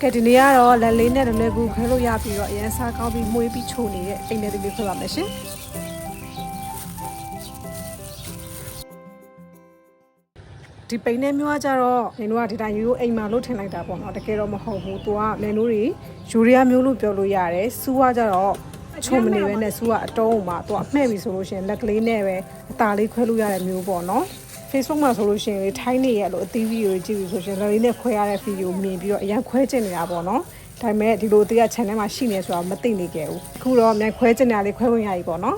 ကဲဒီနေ့ကတော့လက်လေးနဲ့လည်းကူခဲလို့ရပြီးတော့အရင်စားကောင်းပြီးမှုေးပြီးချိုနေတဲ့အိမ်ထဲလေးခွဲပါမယ်ရှင်ဒီပိန်နဲ့မျိုးကကြတော့နင်တို့ကဒီတိုင်းရိုးရိုးအိမ်မှာလုတ်ထင်လိုက်တာပေါ့နော်တကယ်တော့မဟုတ်ဘူးသူကနင်တို့တွေယူရီးယားမျိုးလို့ပြောလို့ရတယ်စူးကကြတော့ ချုံမနေပဲနဲ့စူးကအတုံးမှာသူကမှဲ့ပြီဆိုလို့ရှိရင်လက်ကလေးနဲ့ပဲအตาလေးခွဲလို့ရတဲ့မျိုးပေါ့နော် Facebook မှာဆိုလို့ရှိရင်လေထိုင်းနေရလို့အသီးဗီဒီယိုကြည့်ပြီးဆိုရှင်လက်လေးနဲ့ခွဲရတဲ့ဗီဒီယိုမြင်ပြီးတော့အရင်ခွဲကျင်နေတာပေါ့နော်ဒါပေမဲ့ဒီလိုတရား channel မှာရှိနေဆိုတာမသိနေကြဘူးအခုတော့မြန်ခွဲကျင်တာလေးခွဲဝင်ရပြီပေါ့နော်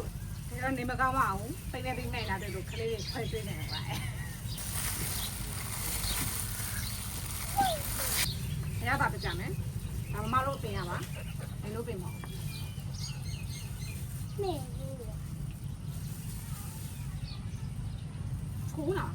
ဒီတော့နေမကောင်းပါဘူးပိတ်နေပြီးမဲ့လာတဲ့လိုခလေးတွေခွဲပေးနေတယ်ပါရတာပြကြမယ်ဒါမမလို့ပြင်ရပါမင်းတို့ပြင်ပါ ခုလား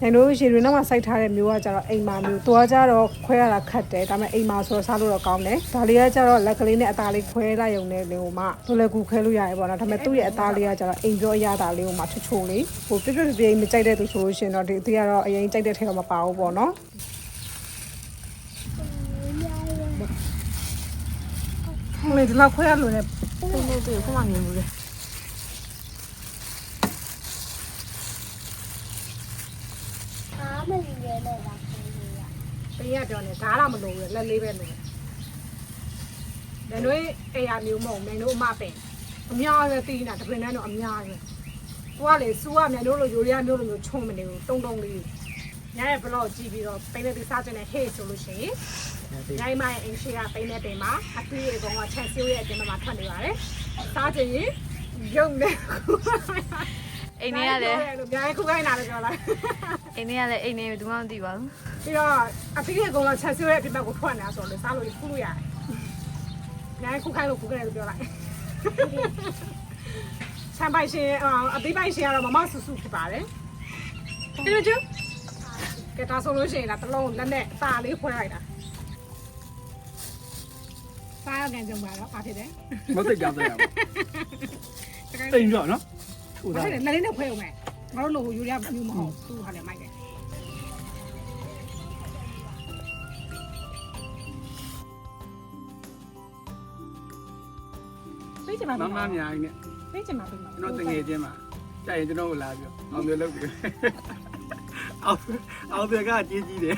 နိုင်တို့ရေတွေနောက်မှာစိုက်ထားတဲ့မျိုးကကြတော့အိမ်မာမျိုးသူကကြတော့ခွဲရတာခက်တယ်ဒါပေမဲ့အိမ်မာဆိုတော့စားလို့တော့ကောင်းတယ်ဒါလေးကကြတော့လက်ကလေးနဲ့အသားလေးခွဲလိုက်ရုံနဲ့လေဟိုမှလိုလေကူခွဲလို့ရတယ်ပေါ့နော်ဒါပေမဲ့သူ့ရဲ့အသားလေးကကြတော့အိမ်ပြောအရသာလေးဟိုမှချိုချိုလေးဟိုပြပြပြပြမကြိုက်တဲ့သူဆိုလို့ရှိရင်တော့ဒီအသေးကတော့အရင်ကြိုက်တဲ့ထဲတော့မပါဘူးပေါ့နော် ဟိုလေဒီလောက်ခွဲရလို့လေပုံလို့ပြေခုမှမြင်ဘူးလေအားမရရဲနဲ့လားခင်ဗျာပေးရပြောနေဓာတ်တော့မလို့ဘူးလက်လေးပဲလို့တယ်တို့အေးရမျိုးမဟုတ်မင်းတို့အမပင်အများကြီးတီးနေတာတပင်နဲ့တော့အများကြီးသူကလေစူကမြန်တို့လိုယူရီးယားမျိုးလိုမျိုးချုံမနေဘူးတုံတုံလေး ညရဲ့ဘလော့ကြည့်ပြီးတော့ပိနေဒီစားကျင်တဲ့ဟေးဆိုလို့ရှိရင်ညမရဲ့အင်ရှိကပိနေပင်မှာအသွေးအကောင်ကချက်စီးရဲ့အပြင်မှာထွက်နေပါတယ်စားကျင်ရင်ရုံနေအိမ်ထဲကလည်းလို့များခုခိုင်းတာလို့ပြောလိုက်အိမ်ထဲကလည်းအိမ်ထဲဘယ်သူမှမသိပါဘူးပြီးတော့အပိရဲ့အကောင်ကချက်စီးရဲ့အပြင်ဘက်ကိုထွက်နေတာဆိုတော့လေစားလို့ဖူးလို့ရတယ်။နိုင်ခုခိုင်းလို့ခုခိုင်းလို့ပြောလိုက်။ဆမ်ပိုင်ရှင်အသေးပိုင်ရှင်ကတော့မမဆူဆူဖြစ်ပါတယ်။ဒီလို ကျကဲဒါဆိုလို့ရှိရင်ဒါတစ်လုံးလက်နဲ့အသာလေးခွဲလိုက်တာ။စားရကန်ကြုံပါတော့ဘာဖြစ်လဲမသိကြတယ်။တိမ်ကြောနော်ထူဒါတာလည်းလက်လေးနဲ့ခွဲအောင်မယ်။ငါတို့လိုယူရမျိုးမဟုတ်သူ့ဟာလည်းမိုက်တယ်။ပြေးချင်မှာမမများကြီးနဲ့ပြေးချင်မှာပြေးမှာကျွန်တော်တငယ်ချင်းမှာကြိုက်ရင်ကျွန်တော်ကိုလာပြောအောင်မျိုးလုပ်တယ် အောင်အောင်ပြကကြီးကြီးတယ်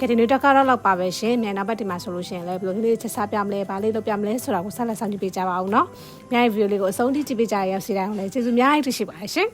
ကဲဒီနေ့တက်ကတော့လောက်ပါပဲရှင်မြန်နောက်ပတ်ဒီမှာဆိုလို့ရှိရင်လည်းဘယ်လိုလေးချက်စားပြမလဲဗာလေးလုပ်ပြမလဲဆိုတာကိုဆက်လက်ဆောင်ကြည့်ပေးကြပါဦးเนาะမြန်ဗီဒီယိုလေးကိုအဆုံးထိကြည့်ပေးကြရအောင်စီတိုင်းအောင်လည်းကျေးဇူးအများကြီးတင်ရှိပါတယ်ရှင်